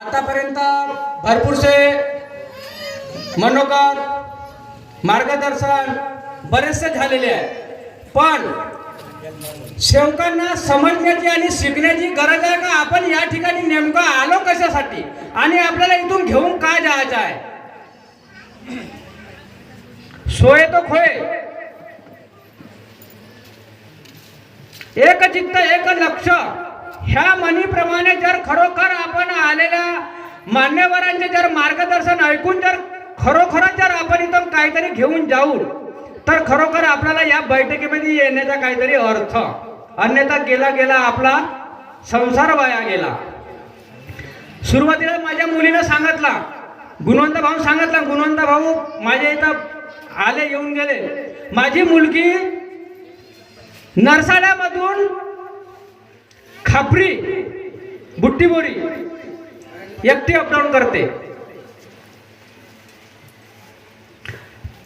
आतापर्यंत भरपूरसे मनोगत मार्गदर्शन बरेचसे झालेले आहे पण सेवकांना समजण्याची आणि शिकण्याची गरज आहे का? आपण या ठिकाणी नेमकं आलो कशासाठी? आणि आपल्याला इथून घेऊन काय जायचं आहे? सोय तो खोय. एक चित्त एक लक्ष. ह्या म्हणीप्रमाणे जर खरोखर आपण आलेल्या मान्यवरांचे जर मार्गदर्शन ऐकून जर खरोखरच जर आपण इथून काहीतरी घेऊन जाऊ तर खरोखर आपल्याला या बैठकीमध्ये येण्याचा काहीतरी अर्थ. अन्यथा गेला गेला आपला संसार वाया गेला. सुरुवातीला माझ्या मुलीनं सांगितला गुणवंत भाऊ सांगितला गुणवंत भाऊ माझ्या इथं आले येऊन गेले. माझी मुलगी नरसाड्यामधून खापरी बुट्टीबोरी एकटी अपडाऊन करते.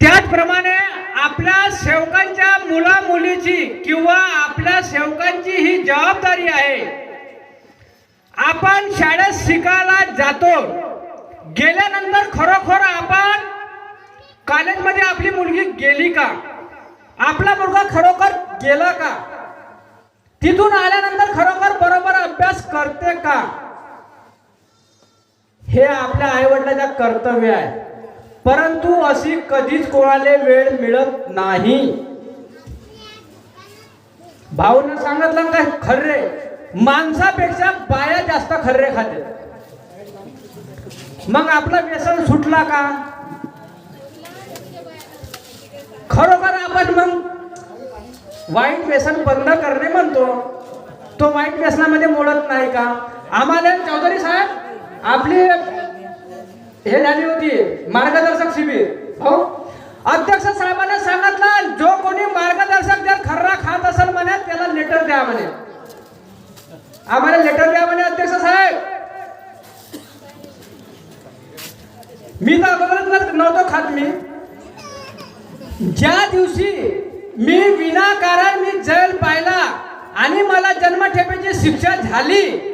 त्याचप्रमाणे आपल्या सेवकांच्या मुला मुलीची किंवा आपल्या सेवकांची ही जबाबदारी आहे. आपण शाळेत शिकायला जातो गेल्यानंतर खरोखर आपण कॉलेजमध्ये आपली मुलगी गेली का? आपला मुलगा खरोखर गेला का? तिथून आल्यानंतर खरोखर अभ्यास करते का? हे आपल्या आईवडिलाच्या कर्तव्य आहे. परंतु अशी कधीच कोणाला वेळ मिळत नाही. भाऊनं सांगितलं काय? खर्रे. माणसापेक्षा बाया जास्त खर्रे खाते. मग आपला व्यसन सुटला का? खरोखर आपण मग वाईट व्यसन बंद करणे म्हणतो. तो वाईट व्यसनामध्ये मोडत नाही का? आम्हाला चौधरी साहेब आपली हे झाली होती मार्गदर्शक शिबिर. हो अध्यक्ष साहेबांना सांगितलं जो कोणी मार्गदर्शक जर खर्रा खात असेल म्हणे त्याला लेटर द्या म्हणे. आम्हाला लेटर द्या म्हणे अध्यक्ष साहेब. मी तर अगोदरच नव्हतो खात मी. ज्या दिवशी मी विनाकारण मी जैल पाहिला आणि मला जन्मठेपेची शिक्षा झाली.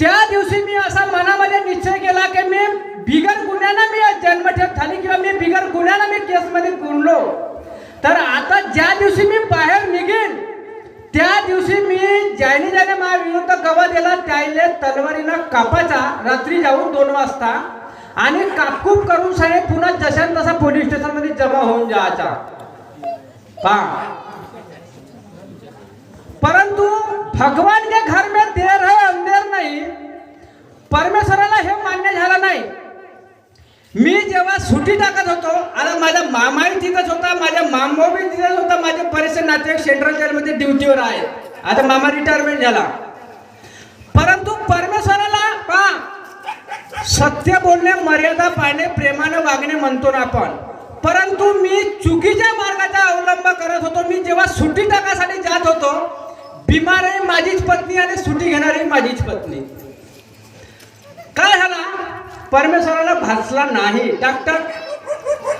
त्या दिवशी मी असा मनामध्ये निश्चय केला की मी बिगर गुन्ह्यानं मी जन्मठेप झाली किंवा मी बिगर गुन्ह्यानं मी केसमध्ये गुणलो तर आता ज्या दिवशी मी बाहेर निघेन त्या दिवशी मी ज्याने ज्याने माझ्या विरुद्ध गवा दिला त्याने तलवारीनं कापाचा रात्री जाऊन दोन वाजता आणि कापकूप करून साहेब पुन्हा जशान तसा पोलीस स्टेशनमध्ये जमा होऊन जायचा. पहा. परंतु भगवान के घर में देर है अंधेर नाही। परमेश्वराला हे मान्य झालं नाही। मी जेव्हा सुटी टाकत होतो आता माझा मामाही तिथंच होता माझ्या मामाबी तिथंच होता माझे बरेचसे नातेवाईक सेंट्रल जेलमध्ये ड्युटीवर आहे. आता मामा रिटायरमेंट झाला. परंतु परमेश्वराला पा सत्य बोलणे मर्यादा पाळणे प्रेमाने वागणे म्हणतो ना आपण. परंतु मी चुकीच्या मार्गाचा अवलंब करत होतो. मी जेव्हा सुट्टी टाकासाठी जात होतो बिमारही माझीच पत्नी आणि सुट्टी घेणारी माझीच पत्नी. काय झाला? परमेश्वराला भासला नाही. डॉक्टर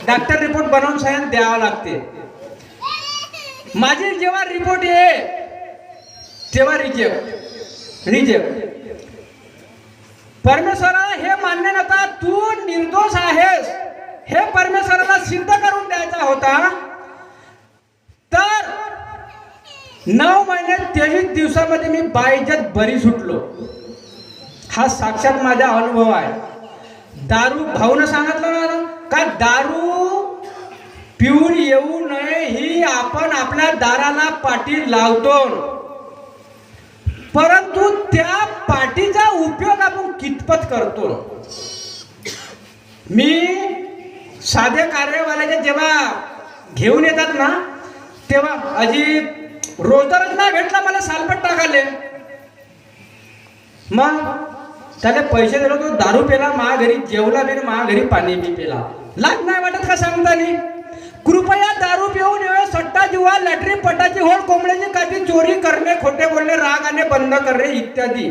डॉक्टर रिपोर्ट बनवून साहेब द्यावा लागते. माझी जेव्हा रिपोर्ट ये तेव्हा रिजेक्ट रिजेक्ट परमेश्वराला हे मान्य नव्हता तू निर्दोष आहेस. हे परमेश्वराला सिद्ध करून द्यायचा होता. तर नऊ महिन्यात तेवीस दिवसामध्ये मी बायजत बरी सुटलो. हा साक्षात माझा अनुभव आहे. दारू भाऊनं सांगितलं ना का दारू पिऊन येऊ नये ही आपण आपल्या दाराला पाठी लावतो. परंतु त्या पाठीचा उपयोग आपण कितपत करतो? मी साध्या कार्यवाल्याचे जेव्हा घेऊन येतात ना तेव्हा अजित रोजदारच नाही भेटला मला सालपट टाकाले मग त्याला पैसे दिलो तो दारू पेला मा घरी जेवला बी मा घरी पाणी बी पेला. लाज नाही वाटत का सांगता कृपया दारू पिऊन येऊ सट्टा जुवा लटरी पटाची होड कोंबड्याची काठी चोरी करणे खोटे बोलणे राग आणि बंद करणे इत्यादी.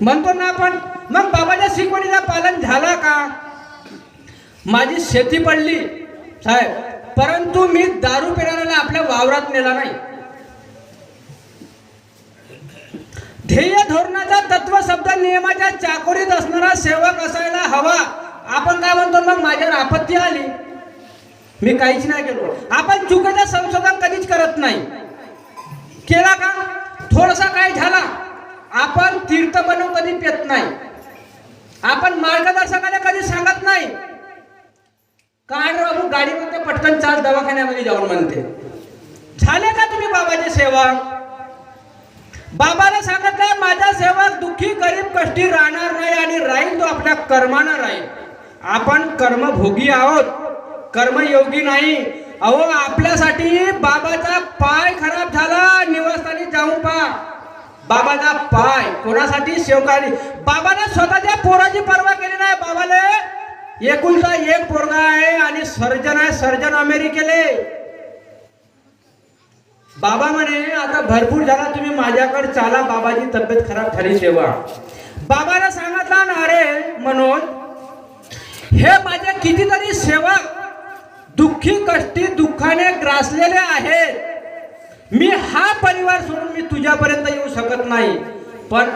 म्हणतो ना आपण मग बाबाच्या शिकवणीचा पालन झाला का? माझी शेती पडली साहेब. परंतु मी दारू पिणाऱ्याला आपल्या वावरात नेला नाही. ध्येय धोरणाचा तत्व शब्द नियमाच्या चाकोरीत असणारा सेवक असायला हवा. आपण काय म्हणतो मग माझ्यावर आपत्ती आली? मी काहीच नाही केलो. आपण चुकीचं संशोधन कधीच करत नाही. केला का? थोडासा काय झाला? आपण तीर्थ बनवून कधी पेत नाही. आपण मार्गदर्शकाला कधी सांगत नाही. काय बाबू गाडीमध्ये पटकन चाल दवाखान्यामध्ये जाऊन म्हणते. झाले का तुम्ही बाबाचे सेवा? बाबाला सांगितलं माझा सेवक दुःखी गरीब कष्टी राहणार नाही आणि राहील तो आपल्या कर्मानं राहील आपण कर्मभोगी आहोत. कर्मयोगी नाही. अहो आपल्यासाठी बाबाचा पाय खराब झाला निवासस्थानी जाऊन पहा. बाबाचा पाय कोणासाठी? सेवकाने बाबाने स्वतःच्या पोराची पर्वा केली नाही. बाबाले एकुलता एक पोरगा आहे आणि सर्जन आहे. सर्जन अमेरिकेले. बाबा म्हणे आता भरपूर झाला तुम्ही माझ्याकडे चाला बाबाची तब्येत खराब झाली तेव्हा. बाबाला सांगितला ना अरे मनोज हे माझे कितीतरी सेवक दुःखी कष्टी दुःखाने ग्रासलेले आहेत. मी हा परिवार सोडून मी तुझ्यापर्यंत येऊ शकत नाही. पण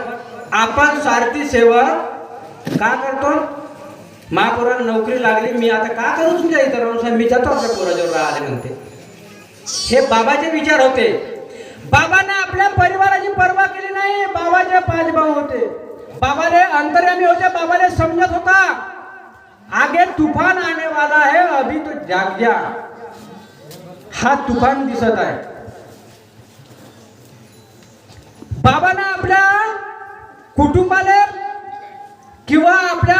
आपण स्वार्थी सेवक का करतो? महापुराला नोकरी लागली मी आता का करू तुझ्या इतर मी जातो आपल्या पोराजवळ राहिले म्हणते. हे बाबाचे विचार होते. बाबांना आपल्या परिवाराची पर्वा केली नाही बाबाचे पाच भाऊ होते. बाबाने अंतर्यामी होते बाबाने समजत होता. आगे तुफान आने वाला है अभी तो जाग जा. हा तुफान दिसत आहे. बाबांना आपल्या कुटुंबाला किंवा आपल्या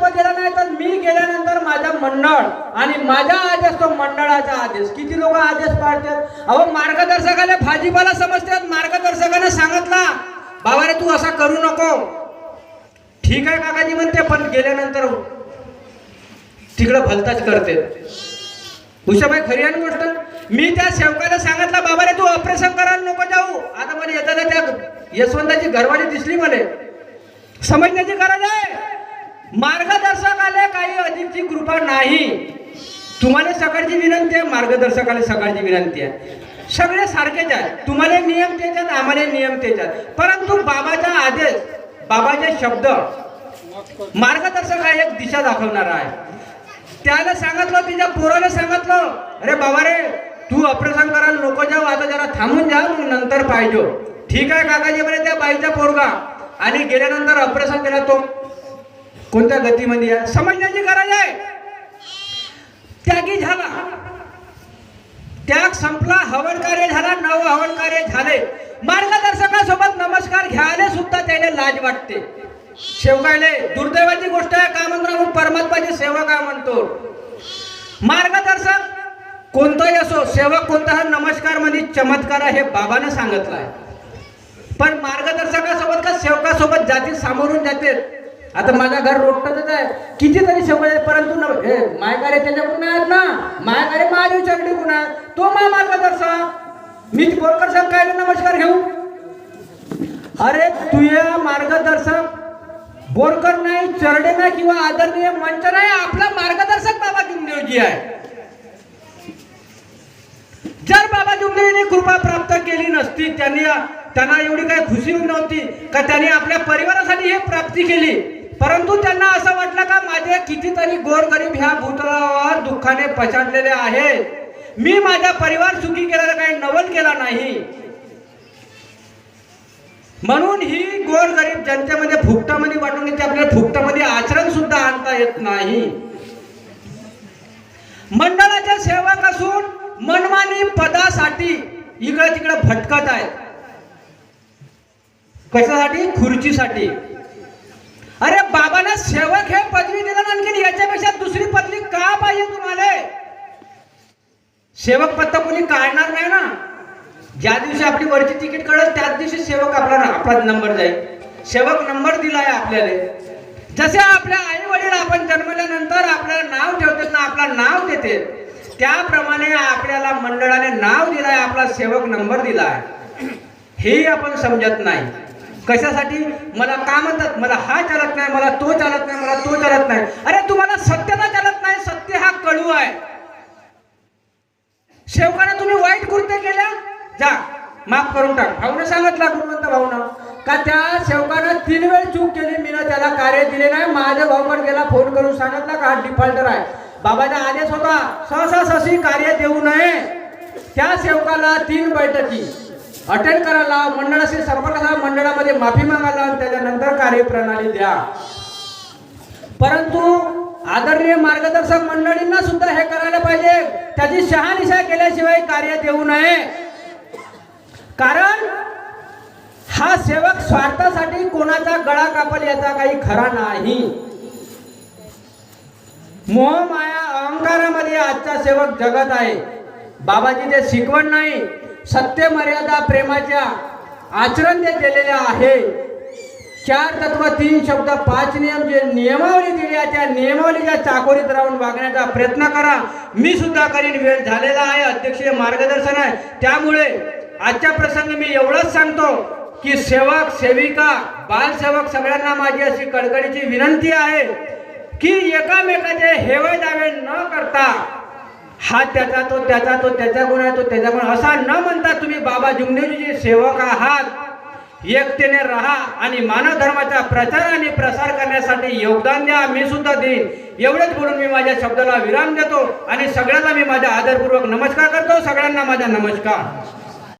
महत्त्व दिला नाही तर मी गेल्यानंतर माझा मंडळ आणि माझा आदेश तो मंडळाचा आदेश. किती लोक आदेश पाळतात? अहो मार्गदर्शकाला भाजीपाला समजतात. मार्गदर्शकाने सांगितला बाबा रे तू असा करू नको. ठीक आहे काकाजी म्हणते पण गेल्यानंतर तिकडं भलताच करते. उषाबाई खरी आहे गोष्ट? मी त्या सेवकाला सांगितलं बाबा रे तू ऑपरेशन करायला नको जाऊ. आता मला येताना त्या यशवंताची घरवाली दिसली मला. समजण्याची गरज आहे. मार्गदर्शकाला काही अधिकची कृपा नाही. तुम्हाला सकाळची विनंती आहे मार्गदर्शकाला सकाळची विनंती आहे. सगळे सारखेच आहेत. तुम्हाला नियम त्याच्यात आम्हाला नियम त्याच्यात. परंतु बाबाचा आदेश बाबाचे शब्द मार्गदर्शक हा एक दिशा दाखवणारा आहे. त्याला सांगितलं तिच्या पोराला सांगितलं अरे बाबा रे तू ऑपरेशन करायला नको जाऊ आता जरा थांबून जा मग नंतर पाहिजे. ठीक आहे काकाजी म्हणे त्या बाईचा पोरगा. आणि गेल्यानंतर ऑपरेशन केला तो. कोणत्या गतीमध्ये आहे समजण्याची गरज आहे. त्यागी झाला. त्याग संपला हवन कार्य झाला नव हवन कार्य झाले. मार्गदर्शकासोबत नमस्कार घ्यायला सुद्धा त्याने लाज वाटते. शेवकायले दुर्दैवाची गोष्ट आहे का म्हणतो आपण परमात्माची सेवा काय म्हणतो. मार्गदर्शक कोणताही असो सेवक कोणता नमस्कारमध्ये चमत्कार आहे हे बाबाने सांगितलं आहे पण मार्गदर्शकासोबत का सेवकासोबत जाती सामोरून जाते आता माझा घर रोडतच आहे. कितीतरी शब्द आहेत परंतु न हे मायकारे त्याच्याकडून आहेत ना. मायकारे महादेव चरडी गुण आहे तो मा मार्गदर्शक मी बोरकर साहेब काय नमस्कार घेऊ. अरे तुझ्या मार्गदर्शक. बोरकर नाही चरडे नाही किंवा आदरणीय मंच नाही आपला मार्गदर्शक बाबा जुमदेवजी आहे. जर बाबा जुमदेवीने कृपा प्राप्त केली नसती त्यांनी त्यांना एवढी काही खुशी नव्हती का त्यांनी आपल्या परिवारासाठी हे प्राप्ती केली? परंतु त्यांना असं वाटलं का माझे कितीतरी गोरगरीब ह्या भूतलावर दुःखाने पछाडलेले आहेत? मी माझा परिवार सुखी केलेला काही नवल केला नाही. म्हणून ही गोरगरीब जनतेमध्ये फुकटामध्ये वाटून येते आपल्याला फुकटामध्ये आचरण सुद्धा आणता येत नाही. मंडळाच्या सेवक असून मनमानी पदासाठी इकडं तिकडं भटकत आहेत. कशासाठी? खुर्चीसाठी. अरे बाबांना सेवक हे पदवी दिलं आणखी याच्यापेक्षा दुसरी पदवी का पाहिजे तुम्हाला? सेवक पत्ता कोणी काढणार नाही ना. ज्या दिवशी आपली वरची तिकीट कळत त्याच दिवशी सेवक आपला आपला नंबर जाईल. सेवक नंबर दिलाय आपल्याला. जसे आपल्या आई वडील आपण जन्मल्यानंतर आपल्याला नाव ठेवतात ना आपला नाव देते त्याप्रमाणे आपल्याला मंडळाने नाव दिलाय आपला सेवक नंबर दिलाय. हेही आपण समजत नाही. कशासाठी? मला का म्हणतात? मला हा चालत नाही मला तो चालत नाही मला तो चालत नाही. अरे तुम्हाला सत्यता चालत नाही सत्य हा कळू आहे. शेवकाने तुम्ही वाईट कृत्य केल्या जा माफ करून टाक. भाऊने सांगितला गुणवंत भाऊनं. का त्या सेवकानं तीन वेळ चूक केली मी त्याला कार्य दिले नाही माझ्या भाऊकडे गेला फोन करून सांगितला का हा डिफॉल्टर आहे. बाबाचा आदेश होता सहसा सशी कार्य देऊ नये. त्या सेवकाला तीन बैठकी. अटेंड करायला मंडळाशी संपर्क मंडळामध्ये माफी मागायला आणि त्याच्यानंतर कार्यप्रणाली द्या. परंतु आदरणीय मार्गदर्शक मंडळींना सुद्धा हे करायला पाहिजे. त्याची शहानिशा केल्याशिवाय कार्य देऊ नये. कारण हा सेवक स्वार्थासाठी कोणाचा गळा कापल याचा काही खरा नाही. मोह माया अहंकारामध्ये आजचा सेवक जगत आहे. बाबाजी ते शिकवण नाही. सत्य मर्यादा प्रेमाच्या आचरण जे केलेले आहे. चार तत्व तीन शब्द पाच नियम जे नियमावली दिली आहे त्या नियमावलीच्या चाकोरीत राहून वागण्याचा प्रयत्न करा. मी सुद्धा करीन वेळ झालेला आहे अध्यक्षीय मार्गदर्शन आहे. त्यामुळे आजच्या प्रसंगी मी एवढंच सांगतो की सेवक सेविका बालसेवक सगळ्यांना माझी अशी कडकडीची विनंती आहे की एकामेकाचे हा त्याचा तो त्याचा तो त्याचा गुण आहे तो त्याचा गुण. असा न म्हणता तुम्ही बाबा जुंगदेवजीचे सेवक आहात. एकतेने राहा आणि मानव धर्माचा प्रचार आणि प्रसार करण्यासाठी योगदान द्या. मी सुद्धा देईन. एवढंच बोलून मी माझ्या शब्दाला विराम देतो आणि सगळ्यांना मी माझा आदरपूर्वक नमस्कार करतो. सगळ्यांना माझा नमस्कार.